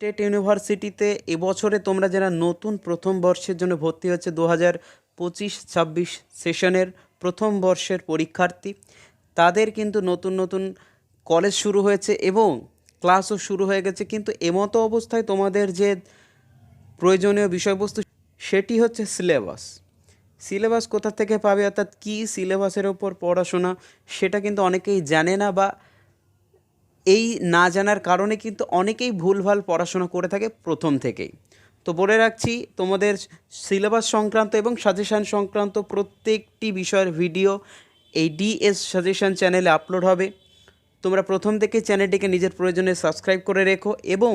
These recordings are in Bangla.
স্টেট ইউনিভার্সিটিতে এবছরে তোমরা যারা নতুন প্রথম বর্ষের জন্য ভর্তি হচ্ছে দু হাজার পঁচিশ ছাব্বিশ সেশনের প্রথম বর্ষের পরীক্ষার্থী, তাদের কিন্তু নতুন নতুন কলেজ শুরু হয়েছে এবং ক্লাসও শুরু হয়ে গেছে। কিন্তু এমতো অবস্থায় তোমাদের যে প্রয়োজনীয় বিষয়বস্তু, সেটি হচ্ছে সিলেবাস সিলেবাস কোথা থেকে পাবে? অর্থাৎ কী সিলেবাসের ওপর পড়াশোনা, সেটা কিন্তু অনেকেই জানে না বা এই না জানার কারণে কিন্তু অনেকেই ভুলভাল পড়াশোনা করে থাকে প্রথম থেকেই। তো বলে রাখছি, তোমাদের সিলেবাস সংক্রান্ত এবং সাজেশান সংক্রান্ত প্রত্যেকটি বিষয়ের ভিডিও এই ডিএস সাজেশান চ্যানেলে আপলোড হবে। তোমরা প্রথম থেকে চ্যানেলটিকে নিজের প্রয়োজনে সাবস্ক্রাইব করে রেখো এবং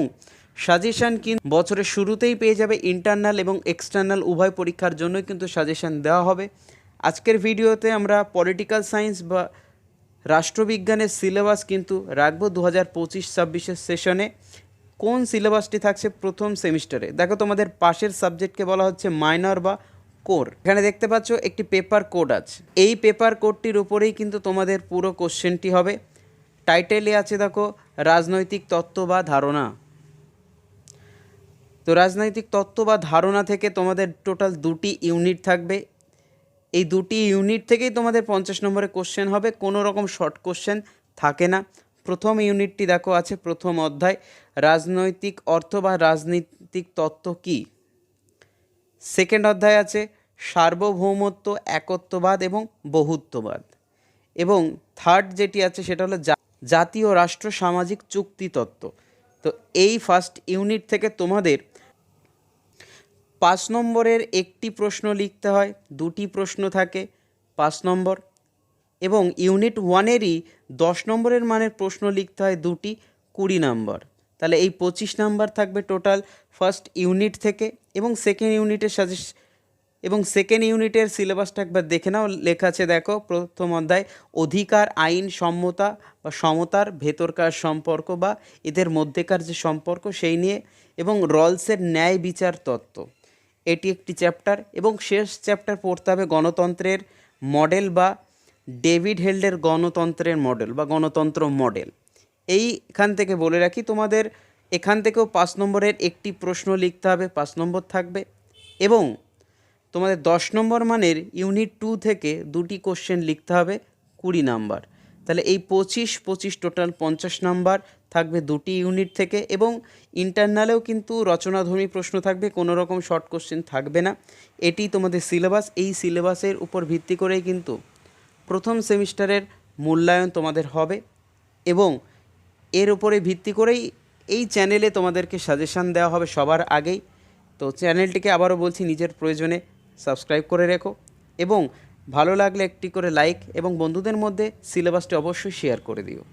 সাজেশান কিন্তু বছরের শুরুতেই পেয়ে যাবে ইন্টারনাল এবং এক্সটার্নাল উভয় পরীক্ষার জন্যই কিন্তু সাজেশান দেওয়া হবে। আজকের ভিডিওতে আমরা পলিটিক্যাল সায়েন্স বা রাষ্ট্রবিজ্ঞানের সিলেবাস কিন্তু রাখব দু হাজার পঁচিশ ছাব্বিশের সেশনে। কোন সিলেবাসটি থাকছে প্রথম সেমিস্টারে? দেখো তোমাদের পাশের সাবজেক্টকে বলা হচ্ছে মাইনর বা কোর। এখানে দেখতে পাচ্ছ একটি পেপার কোড আছে। এই পেপার কোডটির উপরেই কিন্তু তোমাদের পুরো কোশ্চেনটি হবে। টাইটেলে আছে দেখো, রাজনৈতিক তত্ত্ব বা ধারণা। তো রাজনৈতিক তত্ত্ব বা ধারণা থেকে তোমাদের টোটাল দুটি ইউনিট থাকবে। এই দুটি ইউনিট থেকেই তোমাদের পঞ্চাশ নম্বরের কোশ্চেন হবে। কোনো রকম শর্ট কোশ্চেন থাকে না। প্রথম ইউনিটটি দেখো আছে প্রথম অধ্যায়। রাজনৈতিক অর্থ বা রাজনৈতিক তত্ত্ব কী? সেকেন্ড অধ্যায় আছে, সার্বভৌমত্ব, একত্ববাদ এবং বহুত্ববাদ। এবং থার্ড যেটি আছে সেটা হলো জাতীয় রাষ্ট্র সামাজিক চুক্তি তত্ত্ব। তো এই ফার্স্ট ইউনিট থেকে তোমাদের পাঁচ নম্বরের একটি প্রশ্ন লিখতে হয়, দুটি প্রশ্ন থাকে, পাঁচ নম্বর। এবং ইউনিট ওয়ানেরই দশ নম্বরের মানের প্রশ্ন লিখতে হয় দুটি, কুড়ি নম্বর। তাহলে এই পঁচিশ নাম্বার থাকবে টোটাল ফার্স্ট ইউনিট থেকে এবং সেকেন্ড ইউনিটের সাথে এবং সেকেন্ড ইউনিটের সিলেবাসটা একবার দেখে নাও, লেখা আছে দেখো, প্রথম অধ্যায়, অধিকার, আইন সম্মতা বা সমতার ভেতরকার সম্পর্ক বা এদের মধ্যেকার যে সম্পর্ক সেই নিয়ে এবং রলসের ন্যায় বিচার তত্ত্ব। এটি একটি চ্যাপ্টার এবং শেষ চ্যাপ্টার পড়তে হবে গণতন্ত্রের মডেল বা ডেভিড হেল্ডের গণতন্ত্রের মডেল বা গণতন্ত্র মডেল। এইখান থেকে বলে রাখি, তোমাদের এখান থেকেও পাঁচ নম্বরের একটি প্রশ্ন লিখতে হবে, পাঁচ নম্বর থাকবে। এবং তোমাদের দশ নম্বর মানের ইউনিট টু থেকে দুটি কোশ্চেন লিখতে হবে, কুড়ি নাম্বার। তাহলে এই পঁচিশ পঁচিশ টোটাল পঞ্চাশ নাম্বার থাকবে দুটি ইউনিট থেকে এবং ইন্টারনালেও কিন্তু রচনাধর্মী প্রশ্ন থাকবে, কোনো রকম শর্ট কোশ্চেন থাকবে না। এটি তোমাদের সিলেবাস এই সিলেবাসের উপর ভিত্তি করেই কিন্তু প্রথম সেমিস্টারের মূল্যায়ন তোমাদের হবে এবং এর উপরে ভিত্তি করেই এই চ্যানেলে তোমাদেরকে সাজেশান দেওয়া হবে সবার আগেই। তো চ্যানেলটিকে আবারও বলছি, নিজের প্রয়োজনে সাবস্ক্রাইব করে রেখো এবং ভালো লাগলে একটি করে লাইক এবং বন্ধুদের মধ্যে সিলেবাসটি অবশ্যই শেয়ার করে দিও।